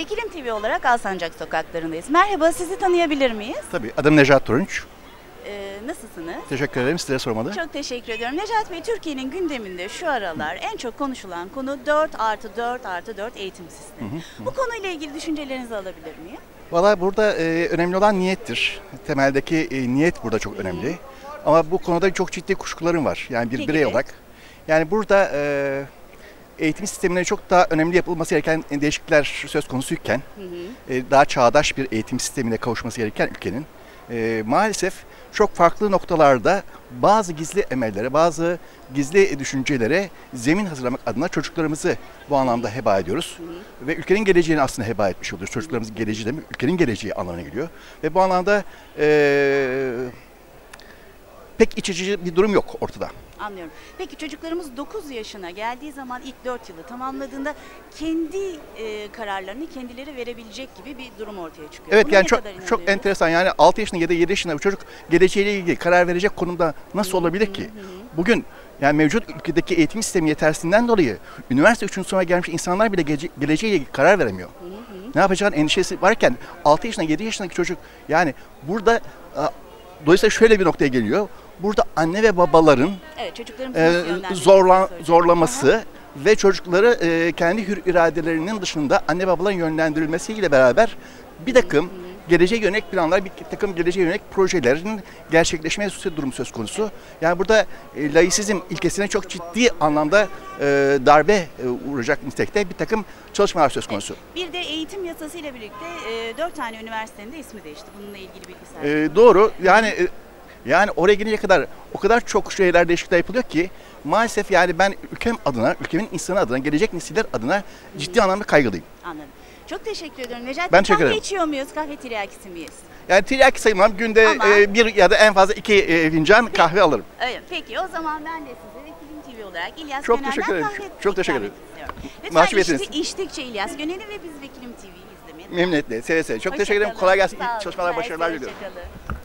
Vekilim TV olarak Alsancak sokaklarındayız. Merhaba, sizi tanıyabilir miyiz? Tabii adım Necat Turunç. Ee, nasılsınız? Teşekkür ederim sizlere sormalı. Çok teşekkür ediyorum. Necat Bey, Türkiye'nin gündeminde şu aralar en çok konuşulan konu 4 artı 4 artı 4 eğitim sistemi. Bu konuyla ilgili düşüncelerinizi alabilir miyim? Valla burada e, önemli olan niyettir. Temeldeki e, niyet burada çok önemli. Ama bu konuda çok ciddi kuşkularım var. Yani bir Ne birey gibi? olarak. Yani burada e, eğitim sistemine çok daha önemli yapılması gereken değişiklikler söz konusuyken, e, daha çağdaş bir eğitim sistemine kavuşması gereken ülkenin e, maalesef çok farklı noktalarda bazı gizli emellere, bazı gizli düşüncelere zemin hazırlamak adına çocuklarımızı bu anlamda heba ediyoruz. Ve ülkenin geleceğini aslında heba etmiş oluyoruz. Çocuklarımızın geleceği demek ülkenin geleceği anlamına geliyor. Ve bu anlamda e, pek iç açıcı bir durum yok ortada. Anlıyorum. Peki çocuklarımız 9 yaşına geldiği zaman ilk 4 yılı tamamladığında kendi e, kararlarını kendileri verebilecek gibi bir durum ortaya çıkıyor. Evet Buna yani çok çok enteresan yani 6 yaşında ya da 7 yaşında bir çocuk geleceğiyle ilgili karar verecek konumda nasıl olabilir ki? Bugün yani mevcut ülkedeki eğitim sistemi yetersizliğinden dolayı üniversite 3. sınıfa gelmiş insanlar bile gelece- geleceğiyle ilgili karar veremiyor. Ne yapacağın endişesi varken 6 yaşında 7 yaşındaki çocuk yani burada a, dolayısıyla şöyle bir noktaya geliyor. Burada anne ve babaların Evet e, zorla, zorlaması ve çocukları e, kendi hür iradelerinin dışında anne babaların yönlendirilmesiyle beraber bir takım geleceğe yönelik planlar, bir takım geleceğe yönelik projelerin gerçekleşmesi durum söz konusu. Yani burada e, laisizm ilkesine çok ciddi anlamda e, darbe e, uğrayacak nitelikte bir takım çalışmalar söz konusu. Bir de eğitim yasası ile birlikte e, 4 tane üniversitenin de ismi değişti. Bununla ilgili bilgi sahibi. E, doğru. Yani e, yani oraya gidene kadar o kadar çok şeyler değişiklikler yapılıyor ki maalesef yani ben ülkem adına, ülkemin insanı adına, gelecek nesiller adına ciddi anlamda kaygılıyım. Anladım. Çok teşekkür ediyorum Necat. Ben teşekkür kahve ederim. içiyor muyuz? Kahve tiryakisi miyiz? Yani tiryaki sayılmam. Günde Ama- e, bir ya da en fazla iki e, fincan kahve alırım. Öyle. Peki o zaman ben de size Vekilim TV olarak İlyas Çok Gönen'den teşekkür ederim. kahve Çok teşekkür ederim. Lütfen içti, içtikçe İlyas Gönen'i ve biz Vekilim TV'yi izlemeyi Memnuniyetle, seve seve. Çok Hoşça teşekkür ederim. Kolay gelsin. İyi çalışmalar, başarılar diliyorum. hoşça kalın.